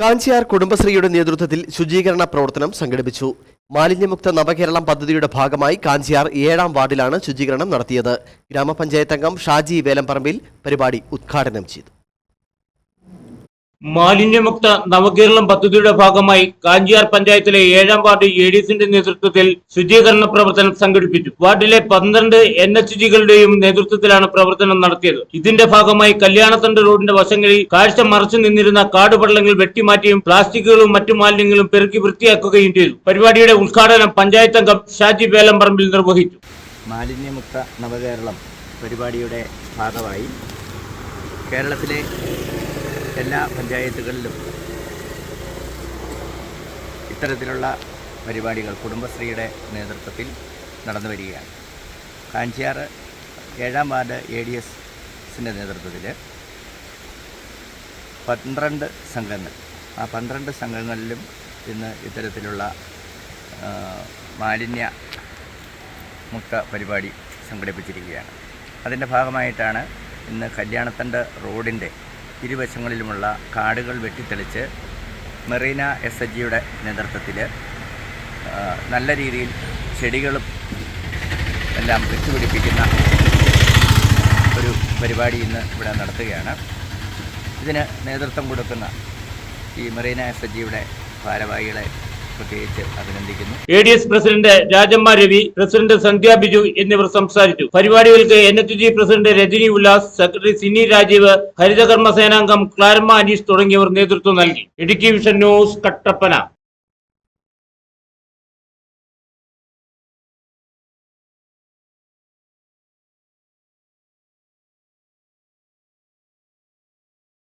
കാഞ്ചിയാർ കുടുംബശ്രീയുടെ നേതൃത്വത്തിൽ ശുചീകരണ പ്രവർത്തനം സംഘടിപ്പിച്ചു. മാലിന്യമുക്ത നവകേരളം പദ്ധതിയുടെ ഭാഗമായി കാഞ്ചിയാർ ഏഴാം വാർഡിലാണ് ശുചീകരണം നടത്തിയത്. ഗ്രാമപഞ്ചായത്ത് അംഗം ഷാജി വേലംപറമ്പിൽ പരിപാടി ഉദ്ഘാടനം ചെയ്തു. മാലിന്യമുക്ത നവകേരളം പദ്ധതിയുടെ ഭാഗമായി കാഞ്ചിയാർ പഞ്ചായത്തിലെ ഏഴാം വാർഡ് എ ഡി എസിന്റെ നേതൃത്വത്തിൽ ശുചീകരണ പ്രവർത്തനം സംഘടിപ്പിച്ചു. വാർഡിലെ പന്ത്രണ്ട് എൻ എച്ച് ജികളുടെയും നേതൃത്വത്തിലാണ് പ്രവർത്തനം നടത്തിയത്. ഇതിന്റെ ഭാഗമായി കല്യാണത്തണ്ട് റോഡിന്റെ വശങ്ങളിൽ കാഴ്ച മറച്ചു നിന്നിരുന്ന കാടുപള്ളങ്ങൾ വെട്ടിമാറ്റിയും പ്ലാസ്റ്റിക്കുകളും മറ്റു മാലിന്യങ്ങളും പെറുക്കി വൃത്തിയാക്കുകയും ചെയ്തു. പരിപാടിയുടെ ഉദ്ഘാടനം പഞ്ചായത്ത് അംഗം ഷാജി വേലമ്പറമ്പിൽ നിർവഹിച്ചു. മാലിന്യമുക്ത നവകേരളം പരിപാടിയുടെ ഭാഗമായി കേരളത്തിലെ എല്ലാ പഞ്ചായത്തുകളിലും ഇത്തരത്തിലുള്ള പരിപാടികൾ കുടുംബശ്രീയുടെ നേതൃത്വത്തിൽ നടന്നു വരികയാണ്. കാഞ്ചിയാറ് ഏഴാം വാർഡ് എ ഡി എസിന്റെ നേതൃത്വത്തിൽ പന്ത്രണ്ട് സംഘങ്ങൾ ആ പന്ത്രണ്ട് സംഘങ്ങളിലും ഇന്ന് ഇത്തരത്തിലുള്ള മാലിന്യ മുക്ത പരിപാടി സംഘടിപ്പിച്ചിരിക്കുകയാണ്. അതിന്റെ ഭാഗമായിട്ടാണ് ഇന്ന് കല്യാണത്തണ്ട് റോഡിന്റെ ഇരുവശങ്ങളിലുമുള്ള കാടുകൾ വെട്ടിത്തെളിച്ച് മെറീന എസ് എച്ച് ജിയുടെ നേതൃത്വത്തിൽ നല്ല രീതിയിൽ ചെടികളും എല്ലാം വെച്ചുപിടിപ്പിക്കുന്ന ഒരു പരിപാടി ഇന്ന് ഇവിടെ നടത്തുകയാണ്. ഇതിന് നേതൃത്വം കൊടുക്കുന്ന ഈ മെറീന എസ് എച്ച് ജിയുടെ ഭാരവാഹികളെ അഭിനന്ദിക്കുന്നു. A D S president Rajamma Ravi president Sandhya Biju എന്നിവർ സംസാരിച്ചു. പരിപാടികൾക്ക് N H G president Rajani Ullas secretary Sini Rajeev ഹരിതകർമ്മ സേനാംഗം ക്ലാരമ്മ അനീഷ് തുടങ്ങിയവർ നേതൃത്വം നൽകി. Vision news Kattappana.